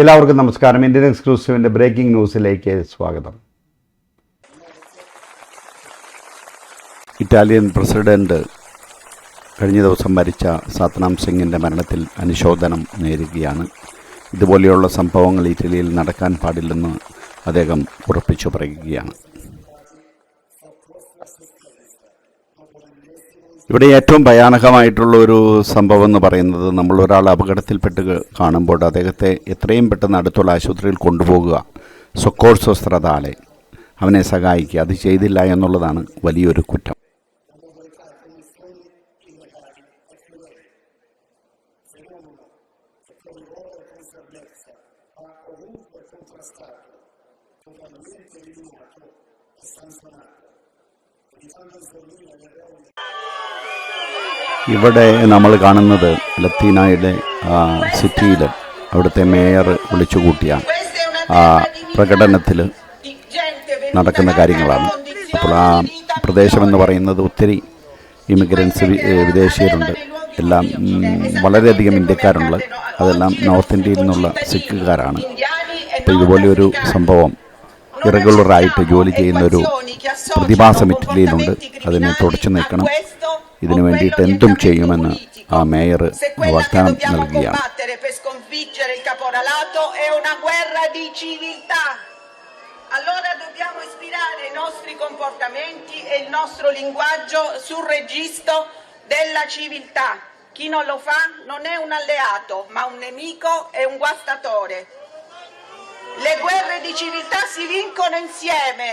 എല്ലാവർക്കും നമസ്കാരം. Indian എക്സ്ക്ലൂസീവിന്റെ breaking ന്യൂസിലേക്ക് സ്വാഗതം. ഇറ്റാലിയൻ പ്രസിഡന്റ് കഴിഞ്ഞ ദിവസം മരിച്ച സത്നാം സിംഗിന്റെ മരണത്തിൽ അനുശോചനം നേരുകയാണ്. ഇതുപോലെയുള്ള സംഭവങ്ങൾ ഇറ്റലിയിൽ നടക്കാൻ പാടില്ലെന്ന് അദ്ദേഹം ഉറപ്പിച്ചു പറയുകയാണ്. ഇവിടെ ഏറ്റവും ഭയാനകമായിട്ടുള്ള ഒരു സംഭവം എന്ന് പറയുന്നത് നമ്മൾ ഒരാൾ അപകടത്തിൽപ്പെട്ട് കാണുമ്പോൾ അദ്ദേഹത്തെ എത്രയും പെട്ടെന്ന് അടുത്തുള്ള ആശുപത്രിയിൽ കൊണ്ടുപോകുക. സ്ത്രതാളെ അവനെ സഹായിക്കുക. അത് ചെയ്തില്ല എന്നുള്ളതാണ് വലിയൊരു കുറ്റം. ഇവിടെ നമ്മൾ കാണുന്നത് ലത്തീനായിലെ സിറ്റിയിൽ അവിടുത്തെ മേയർ വിളിച്ചുകൂട്ടിയ പ്രകടനത്തിൽ നടക്കുന്ന കാര്യങ്ങളാണ്. അപ്പോൾ ആ പ്രദേശമെന്ന് പറയുന്നത് ഒത്തിരി ഇമിഗ്രൻസ് വിദേശീയരുണ്ട്. എല്ലാം വളരെയധികം ഇന്ത്യക്കാരുണ്ട് അതെല്ലാം നോർത്ത് ഇന്ത്യയിൽ നിന്നുള്ള സിഖുകാരാണ്. അപ്പോൾ ഇതുപോലെയൊരു സംഭവം ഇറഗുലറായിട്ട് ജോലി ചെയ്യുന്ന ഒരു പ്രതിഭാസം ഇറ്റലിയിലുണ്ട്. അതിനെ തുടച്ചു നീക്കണം. ഇതിനു വേണ്ടിയിട്ട് എന്തും ചെയ്യുമെന്ന് ആ മേയർ വാഗ്ദാനം നൽകുകയാണ് combattere per sconfiggere il caporalato è una guerra di civiltà. Allora dobbiamo ispirare i nostri comportamenti e il nostro linguaggio sul registro della civiltà. Chi non lo fa non è un alleato, ma un nemico e un guastatore. Le guerre di civiltà si vincono insieme,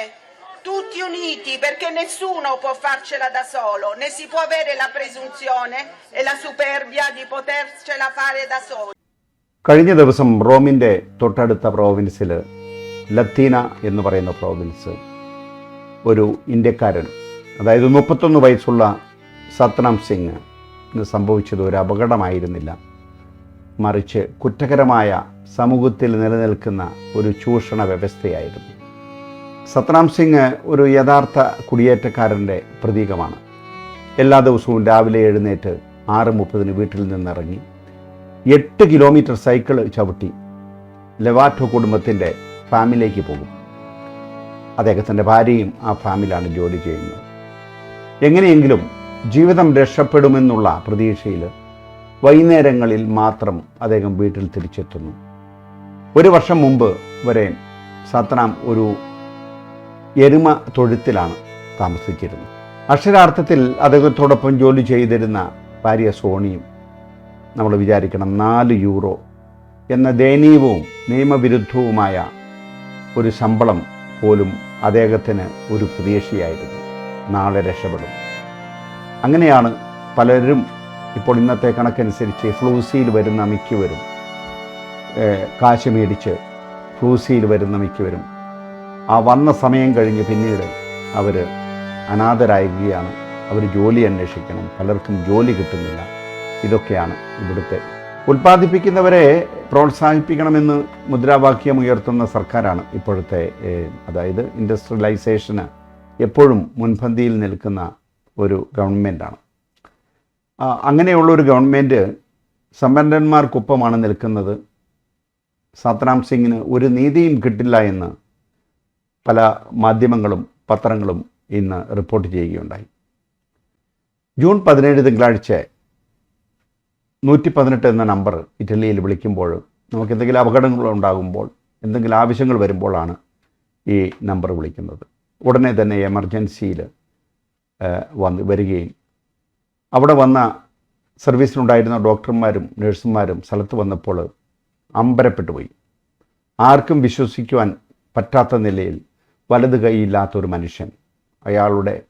tutti uniti, perché nessuno può farcela da solo, né si può avere la presunzione e la superbia di potercela fare da solo. കഴിഞ്ഞ ദിവസം റോമിന്റെ തൊട്ടടുത്ത പ്രോവിൻസിൽ ലത്തീന എന്ന് പറയുന്ന province ഒരു ഇന്ത്യക്കാരൻ അതായത് മുപ്പത്തൊന്ന് വയസ്സുള്ള സത്നാം സിംഗ് സംഭവിച്ചത് ഒരു അപകടമായിരുന്നില്ല. മറിച്ച് കുറ്റകരമായ സമൂഹത്തിൽ നിലനിൽക്കുന്ന ഒരു ചൂഷണ വ്യവസ്ഥയായിരുന്നു. സത്നാം സിംഗ് ഒരു യഥാർത്ഥ കുടിയേറ്റക്കാരന്റെ പ്രതീകമാണ്. എല്ലാ ദിവസവും രാവിലെ എഴുന്നേറ്റ് ആറ് മുപ്പതിന് വീട്ടിൽ നിന്നിറങ്ങി എട്ട് കിലോമീറ്റർ സൈക്കിൾ ചവിട്ടി ലെവാറ്റോ കുടുംബത്തിന്റെ ഫാമിലേക്ക് പോകും. അദ്ദേഹത്തിന്റെ ഭാര്യയും ആ ഫാമിലാണ് ജോലി ചെയ്യുന്നത്. എങ്ങനെയെങ്കിലും ജീവിതം രക്ഷപ്പെടുമെന്നുള്ള പ്രതീക്ഷയിൽ വൈകുന്നേരങ്ങളിൽ മാത്രം അദ്ദേഹം വീട്ടിൽ തിരിച്ചെത്തുന്നു. ഒരു വർഷം മുമ്പ് വരെ സത്രാം ഒരു എരുമ തൊഴുത്തിലാണ് താമസിച്ചിരുന്നത്. അക്ഷരാർത്ഥത്തിൽ അദ്ദേഹത്തോടൊപ്പം ജോലി ചെയ്തിരുന്ന ഭാര്യ സോണിയും നമ്മൾ വിചാരിക്കണം നാല് യൂറോ എന്ന ദയനീയവും നിയമവിരുദ്ധവുമായ ഒരു ശമ്പളം പോലും അദ്ദേഹത്തിന് ഒരു പ്രതീക്ഷയായിരുന്നു. നാളെ രക്ഷപ്പെടും. അങ്ങനെയാണ് പലരും ഇപ്പോൾ ഇന്നത്തെ കണക്കനുസരിച്ച് ഫ്ലൂസിയിൽ വരുന്ന മിക്കവരും കാശ് മേടിച്ച് ഫ്ലൂസിയിൽ വരുന്ന മിക്കവരും ആ വന്ന സമയം കഴിഞ്ഞ് പിന്നീട് അവർ അനാഥരാകുകയാണ് അവർ ജോലി അന്വേഷിക്കണം. പലർക്കും ജോലി കിട്ടുന്നില്ല. ഇതൊക്കെയാണ് ഇവിടുത്തെ. ഉൽപ്പാദിപ്പിക്കുന്നവരെ പ്രോത്സാഹിപ്പിക്കണമെന്ന് മുദ്രാവാക്യം ഉയർത്തുന്ന സർക്കാരാണ് ഇപ്പോഴത്തെ അതായത് ഇൻഡസ്ട്രിയലൈസേഷന് എപ്പോഴും മുൻപന്തിയിൽ നിൽക്കുന്ന ഒരു ഗവൺമെന്റാണ് അങ്ങനെയുള്ളൊരു ഗവൺമെന്റ് സമ്പന്നന്മാർക്കൊപ്പമാണ് നിൽക്കുന്നത്. സത്രാം സിംഗിന് ഒരു നീതിയും കിട്ടില്ല എന്ന് പല മാധ്യമങ്ങളും പത്രങ്ങളും ഇന്ന് റിപ്പോർട്ട് ചെയ്യുകയുണ്ടായി. ജൂൺ പതിനേഴ് തിങ്കളാഴ്ച നൂറ്റി പതിനെട്ട് എന്ന നമ്പർ ഇറ്റലിയിൽ വിളിക്കുമ്പോൾ നമുക്ക് എന്തെങ്കിലും അപകടങ്ങൾ ഉണ്ടാകുമ്പോൾ എന്തെങ്കിലും ആവശ്യങ്ങൾ വരുമ്പോഴാണ് ഈ നമ്പർ വിളിക്കുന്നത്. ഉടനെ തന്നെ എമർജൻസിയിൽ വന്ന് വരികയും അവിടെ വന്ന സർവീസിലുണ്ടായിരുന്ന ഡോക്ടർമാരും നഴ്സുമാരും സ്ഥലത്ത് വന്നപ്പോൾ അമ്പരപ്പെട്ടു പോയി ആർക്കും വിശ്വസിക്കുവാൻ പറ്റാത്ത നിലയിൽ വലത് കൈയില്ലാത്ത ഒരു മനുഷ്യൻ അയാളുടെ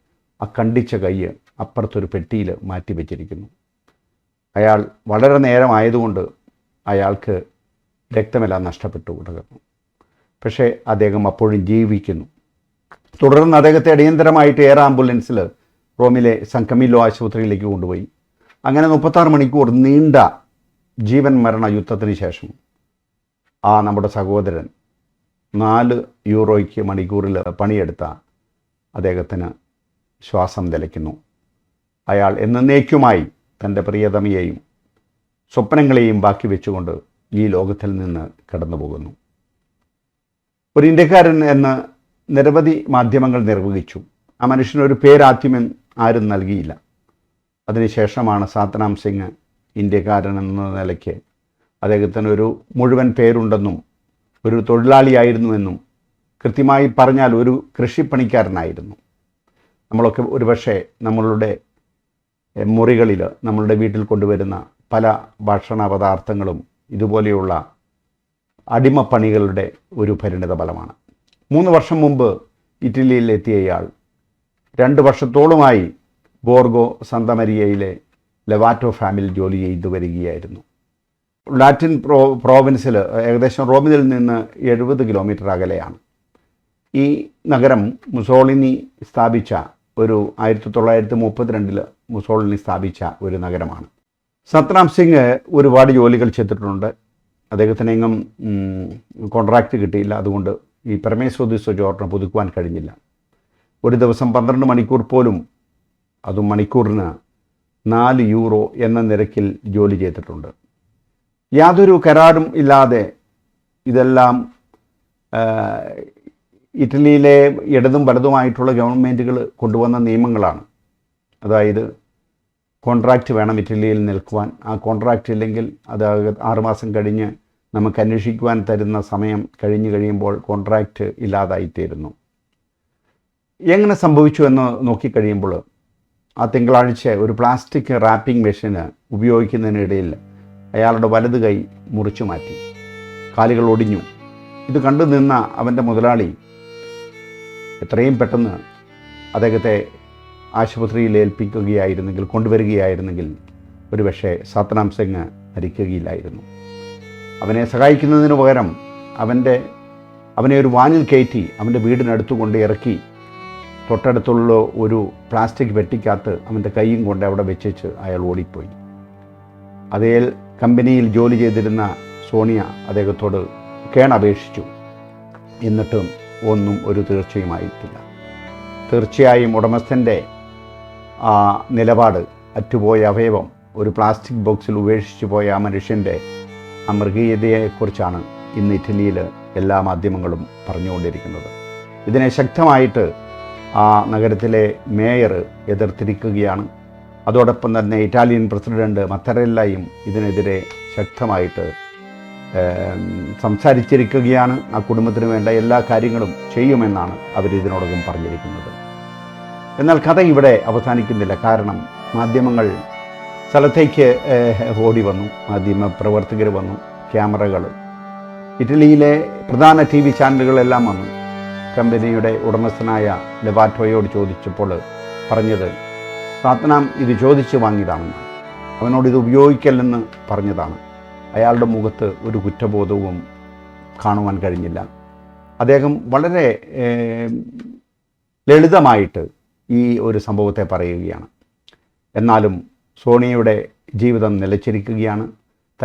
ആ കണ്ടിച്ച കൈ അപ്പുറത്തൊരു പെട്ടിയിൽ മാറ്റി വെച്ചിരിക്കുന്നു. അയാൾ വളരെ നേരമായതുകൊണ്ട് അയാൾക്ക് രക്തമെല്ലാം നഷ്ടപ്പെട്ടു കിടക്കുന്നു. പക്ഷേ അദ്ദേഹം അപ്പോഴും ജീവിക്കുന്നു. തുടർന്ന് അദ്ദേഹത്തെ അടിയന്തരമായിട്ട് എയർ ആംബുലൻസിൽ റോമിലെ സംഘമില്ലോ ആശുപത്രിയിലേക്ക് കൊണ്ടുപോയി. അങ്ങനെ മുപ്പത്താറ് മണിക്കൂർ നീണ്ട ജീവൻ മരണ യുദ്ധത്തിന് ശേഷം ആ നമ്മുടെ സഹോദരൻ നാല് യൂറോയ്ക്ക് മണിക്കൂറിൽ പണിയെടുത്ത അദ്ദേഹത്തിന് ശ്വാസം നിലയ്ക്കുന്നു അയാൾ എന്നേക്കുമായി തന്റെ പ്രിയതമയെയും സ്വപ്നങ്ങളെയും ബാക്കി വെച്ചുകൊണ്ട് ഈ ലോകത്തിൽ നിന്ന് കടന്നു പോകുന്നു ഒരു ഇന്ത്യക്കാരൻ എന്ന് നിരവധി മാധ്യമങ്ങൾ നിർവഹിച്ചു. ആ മനുഷ്യനൊരു പേരാദ്യമൻ ആരും നൽകിയില്ല. അതിനുശേഷമാണ് സാത്തനാം സിംഗ് ഇന്ത്യക്കാരൻ എന്ന നിലയ്ക്ക് അദ്ദേഹത്തിന് ഒരു മുഴുവൻ പേരുണ്ടെന്നും ഒരു തൊഴിലാളിയായിരുന്നുവെന്നും കൃത്യമായി പറഞ്ഞാൽ ഒരു കൃഷിപ്പണിക്കാരനായിരുന്നു. നമ്മളൊക്കെ ഒരുപക്ഷെ നമ്മളുടെ മുറികളിൽ നമ്മളുടെ വീട്ടിൽ കൊണ്ടുവരുന്ന പല ഭക്ഷണ പദാർത്ഥങ്ങളും ഇതുപോലെയുള്ള അടിമപ്പണികളുടെ ഒരു പരിണിത ഫലമാണ്. മൂന്ന് വർഷം മുമ്പ് ഇറ്റലിയിൽ എത്തിയ ഇയാൾ രണ്ട് വർഷത്തോളമായി ബോർഗോ സന്തമരിയയിലെ ലവാറ്റോ ഫാമിൽ ജോലി ചെയ്തു വരികയായിരുന്നു ലാറ്റിൻ പ്രോ പ്രോവിൻസിൽ ഏകദേശം റോമിൽ നിന്ന് എഴുപത് കിലോമീറ്റർ അകലെയാണ്. ഈ നഗരം മുസോളിനി സ്ഥാപിച്ച ഒരു ആയിരത്തി തൊള്ളായിരത്തി മുപ്പത്തിരണ്ടിൽ മുസോളിനി സ്ഥാപിച്ച ഒരു നഗരമാണ്. സത്രാം സിംഗ് ഒരുപാട് ജോലികൾ ചെയ്തിട്ടുണ്ട്. അദ്ദേഹത്തിന് എങ്ങും കോൺട്രാക്റ്റ് കിട്ടിയില്ല. അതുകൊണ്ട് ഈ പരമേശ്വതി സ്വജോറിന് പുതുക്കുവാൻ കഴിഞ്ഞില്ല. ഒരു ദിവസം പന്ത്രണ്ട് മണിക്കൂർ പോലും അതും മണിക്കൂറിന് നാല് യൂറോ എന്ന നിരക്കിൽ ജോലി ചെയ്തിട്ടുണ്ട്. യാതൊരു കരാറും ഇല്ലാതെ ഇതെല്ലാം ഇറ്റലിയിലെ ഇടതും വലതുമായിട്ടുള്ള ഗവൺമെന്റുകൾ കൊണ്ടുവന്ന നിയമങ്ങളാണ്. അതായത് കോൺട്രാക്റ്റ് വേണം ഇറ്റലിയിൽ നിൽക്കുവാൻ. ആ കോൺട്രാക്റ്റ് ഇല്ലെങ്കിൽ അത് ആറുമാസം കഴിഞ്ഞ് നമുക്ക് അന്വേഷിക്കുവാൻ തരുന്ന സമയം കഴിഞ്ഞു കഴിയുമ്പോൾ കോൺട്രാക്റ്റ് ഇല്ലാതായിത്തീരുന്നു. എങ്ങനെ സംഭവിച്ചു എന്ന് നോക്കിക്കഴിയുമ്പോൾ ആ തിങ്കളാഴ്ച ഒരു പ്ലാസ്റ്റിക് റാപ്പിംഗ് മെഷീന് ഉപയോഗിക്കുന്നതിനിടയിൽ അയാളുടെ വലത് കൈ മുറിച്ചു മാറ്റി. കാലുകൾ ഒടിഞ്ഞു. ഇത് കണ്ടു നിന്ന അവന്റെ മുതലാളി എത്രയും പെട്ടെന്ന് അദ്ദേഹത്തെ ആശുപത്രിയിൽ ഏൽപ്പിക്കുകയായിരുന്നെങ്കിൽ കൊണ്ടുവരികയായിരുന്നെങ്കിൽ ഒരുപക്ഷെ സത്നാം സിംഗ് മരിക്കുകയില്ലായിരുന്നു. അവനെ സഹായിക്കുന്നതിന് പകരം അവന്റെ അവനെ ഒരു വാനിൽ കയറ്റി അവന്റെ വീടിനടുത്ത് കൊണ്ട് ഇറക്കി തൊട്ടടുത്തുള്ള ഒരു പ്ലാസ്റ്റിക് വെട്ടിക്കകത്ത് അവന്റെ കൈയും കൊണ്ട് അവിടെ വെച്ചേച്ച് അയാൾ ഓടിപ്പോയി. അതേ കമ്പനിയിൽ ജോലി ചെയ്തിരുന്ന സോണിയ അദ്ദേഹത്തോട് കേണപേക്ഷിച്ചു. എന്നിട്ടും ഒന്നും ഒരു തീർച്ചയുമായിട്ടില്ല. തീർച്ചയായും ഉടമസ്ഥന്റെ ആ നിലപാട് അറ്റുപോയ അവയവം ഒരു പ്ലാസ്റ്റിക് ബോക്സിൽ ഉപേക്ഷിച്ചു പോയ ആ മനുഷ്യന്റെ മൃഗീയതയെക്കുറിച്ചാണ് ഇന്ന് ഇറ്റലിയിൽ എല്ലാ മാധ്യമങ്ങളും പറഞ്ഞുകൊണ്ടിരിക്കുന്നത്. ഇതിനെ ശക്തമായിട്ട് ആ നഗരത്തിലെ മേയർ എതിർത്തിരിക്കുകയാണ് അതോടൊപ്പം തന്നെ ഇറ്റാലിയൻ പ്രസിഡന്റ് മത്തറെല്ലയും ഇതിനെതിരെ ശക്തമായിട്ട് സംസാരിച്ചിരിക്കുകയാണ്. ആ കുടുംബത്തിന് വേണ്ട എല്ലാ കാര്യങ്ങളും ചെയ്യുമെന്നാണ് അവർ ഇതിനോടകം പറഞ്ഞിരിക്കുന്നത്. എന്നാൽ കഥ ഇവിടെ അവസാനിക്കുന്നില്ല. കാരണം മാധ്യമങ്ങൾ സ്ഥലത്തേക്ക് ഓടി വന്നു. മാധ്യമ പ്രവർത്തകർ വന്നു. ക്യാമറകൾ. ഇറ്റലിയിലെ പ്രധാന ടി വി ചാനലുകളെല്ലാം വന്നു. കമ്പനിയുടെ ഉടമസ്ഥനായ ലെവാറ്റോയോട് ചോദിച്ചപ്പോൾ പറഞ്ഞത് സാത്തനാം ഇത് ചോദിച്ച് വാങ്ങിയതാണെന്ന്. അവനോട് ഇത് ഉപയോഗിക്കല്ലെന്ന് പറഞ്ഞതാണ്. അയാളുടെ മുഖത്ത് ഒരു കുറ്റബോധവും കാണുവാൻ കഴിഞ്ഞില്ല. അദ്ദേഹം വളരെ ലളിതമായിട്ട് ഈ ഒരു സംഭവത്തെ പറയുകയാണ്. എന്നാലും സോണിയയുടെ ജീവിതം നിലച്ചിരിക്കുകയാണ്.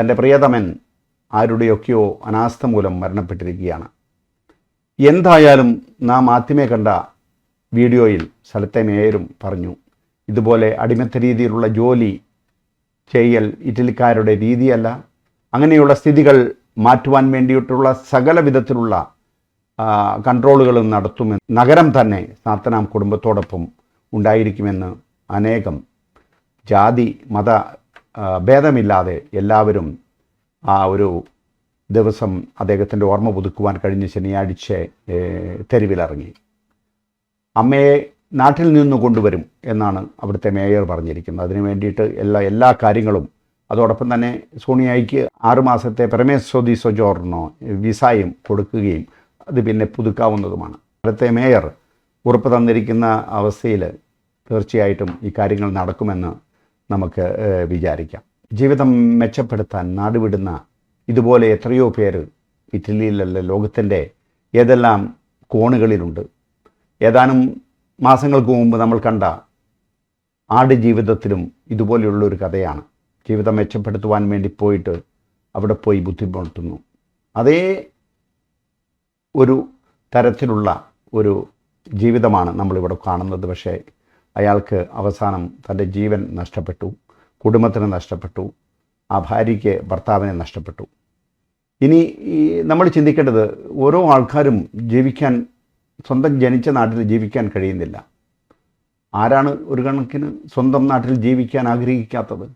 തന്റെ പ്രിയതമൻ ആരുടെയൊക്കെയോ അനാസ്ഥ മൂലം മരണപ്പെട്ടിരിക്കുകയാണ്. എന്തായാലും നാം ആദ്യമേ കണ്ട വീഡിയോയിൽ സ്ഥലത്തെ മേയരും പറഞ്ഞു ഇതുപോലെ അടിമത്ത രീതിയിലുള്ള ജോലി ചെയ്യൽ ഇറ്റലിക്കാരുടെ രീതിയല്ല. അങ്ങനെയുള്ള സ്ഥിതികൾ മാറ്റുവാൻ വേണ്ടിയിട്ടുള്ള സകല വിധത്തിലുള്ള കൺട്രോളുകളും നടത്തുമെന്ന് നഗരം തന്നെ സാത്തനാം കുടുംബത്തോടൊപ്പം ഉണ്ടായിരിക്കുമെന്ന് അനേകം ജാതി മത ഭേദമില്ലാതെ എല്ലാവരും ആ ഒരു ദിവസം അദ്ദേഹത്തിന്റെ ഓർമ്മ പുതുക്കുവാൻ കഴിഞ്ഞ ശനിയാഴ്ച തെരുവിലിറങ്ങി. അമ്മയെ നാട്ടിൽ നിന്ന് കൊണ്ടുവരും എന്നാണ് അവിടുത്തെ മേയർ പറഞ്ഞിരിക്കുന്നത്. അതിനു വേണ്ടിയിട്ട് എല്ലാ എല്ലാ കാര്യങ്ങളും അതോടൊപ്പം തന്നെ സോണിയായിക്ക് ആറുമാസത്തെ പരമേശ്വതി സൊജോർണോ വിസായും കൊടുക്കുകയും അത് പിന്നെ പുതുക്കാവുന്നതുമാണ്. അവിടുത്തെ മേയർ ഉറപ്പ് തന്നിരിക്കുന്ന അവസ്ഥയിൽ തീർച്ചയായിട്ടും ഈ കാര്യങ്ങൾ നടക്കുമെന്ന് നമുക്ക് വിചാരിക്കാം. ജീവിതം മെച്ചപ്പെടുത്താൻ നാടുവിടുന്ന ഇതുപോലെ എത്രയോ പേര് ഇറ്റലിയിലല്ല ലോകത്തിന്റെ ഏതെല്ലാം കോണുകളിലുണ്ട്. ഏതാനും മാസങ്ങൾക്ക് മുമ്പ് നമ്മൾ കണ്ട ആട് ജീവിതത്തിലും ഇതുപോലെയുള്ള ഒരു കഥയാണ്. ജീവിതം മെച്ചപ്പെടുത്തുവാൻ വേണ്ടി പോയിട്ട് അവിടെ പോയി ബുദ്ധിമുട്ടുന്നു. അതേ ഒരു തരത്തിലുള്ള ഒരു ജീവിതമാണ് നമ്മളിവിടെ കാണുന്നത്. പക്ഷേ അയാൾക്ക് അവസാനം തന്റെ ജീവൻ നഷ്ടപ്പെട്ടു കുടുംബത്തിന് നഷ്ടപ്പെട്ടു ആ ഭാര്യയ്ക്ക് ഭർത്താവിനെ നഷ്ടപ്പെട്ടു. ഇനി നമ്മൾ ചിന്തിക്കേണ്ടത് ഓരോ ആൾക്കാരും ജീവിക്കാൻ സ്വന്തം ജനിച്ച നാട്ടിൽ ജീവിക്കാൻ കഴിയുന്നില്ല. ആരാണ് ഒരു കണക്കിന് സ്വന്തം നാട്ടിൽ ജീവിക്കാൻ ആഗ്രഹിക്കാത്തത്?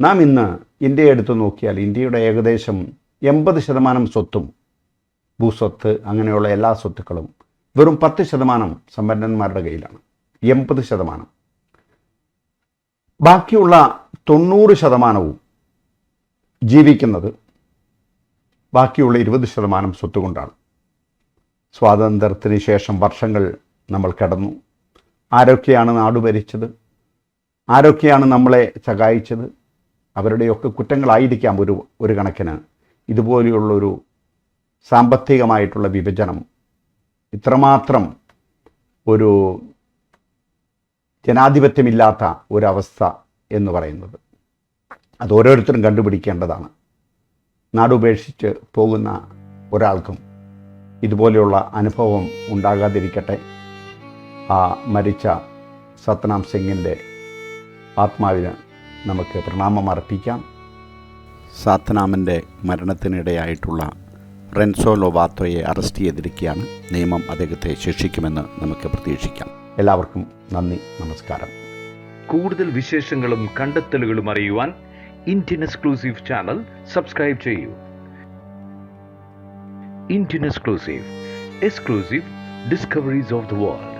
നാം ഇന്ന് ഇന്ത്യയെ എടുത്തു നോക്കിയാൽ ഇന്ത്യയുടെ ഏകദേശം എൺപത് ശതമാനം സ്വത്തും ഭൂസ്വത്ത് അങ്ങനെയുള്ള എല്ലാ സ്വത്തുക്കളും വെറും പത്ത് ശതമാനം സമ്പന്നന്മാരുടെ കയ്യിലാണ്. എൺപത് ശതമാനം. ബാക്കിയുള്ള തൊണ്ണൂറ് ശതമാനവും ജീവിക്കുന്നത് ബാക്കിയുള്ള ഇരുപത് ശതമാനം സ്വത്ത് കൊണ്ടാണ് സ്വാതന്ത്ര്യത്തിന് ശേഷം വർഷങ്ങൾ നമ്മൾ കടന്നു. ആരൊക്കെയാണ് നാട് ഭരിച്ചത്? ആരൊക്കെയാണ് നമ്മളെ സഹായിച്ചത് അവരുടെയൊക്കെ കുറ്റങ്ങളായിരിക്കാം ഒരു ഒരു കണക്കിന്. ഇതുപോലെയുള്ളൊരു സാമ്പത്തികമായിട്ടുള്ള വിഭജനം ഇത്രമാത്രം ഒരു ജനാധിപത്യമില്ലാത്ത ഒരവസ്ഥ എന്ന് പറയുന്നത്. അത് ഓരോരുത്തരും കണ്ടുപിടിക്കേണ്ടതാണ്. നാടുപേക്ഷിച്ച് പോകുന്ന ഒരാൾക്കും ഇതുപോലെയുള്ള അനുഭവം ഉണ്ടാകാതിരിക്കട്ടെ. ആ മരിച്ച സത്നാം സിംഗിന്റെ ആത്മാവിന് നമുക്ക് പ്രണാമം അർപ്പിക്കാം. സാത്നാമിന്റെ മരണത്തിനിടയായിട്ടുള്ള റെൻസോ ലൊവാത്തോയെ അറസ്റ്റ് ചെയ്തിരിക്കുകയാണ് നിയമം അദ്ദേഹത്തെ ശിക്ഷിക്കുമെന്ന് നമുക്ക് പ്രതീക്ഷിക്കാം. എല്ലാവർക്കും നന്ദി നമസ്കാരം. കൂടുതൽ വിശേഷങ്ങളും കണ്ടെത്തലുകളും അറിയുവാൻ ഇന്ത്യൻ എക്സ്ക്ലൂസീവ് ചാനൽ സബ്സ്ക്രൈബ് ചെയ്യൂ. Indian exclusive exclusive discoveries of the world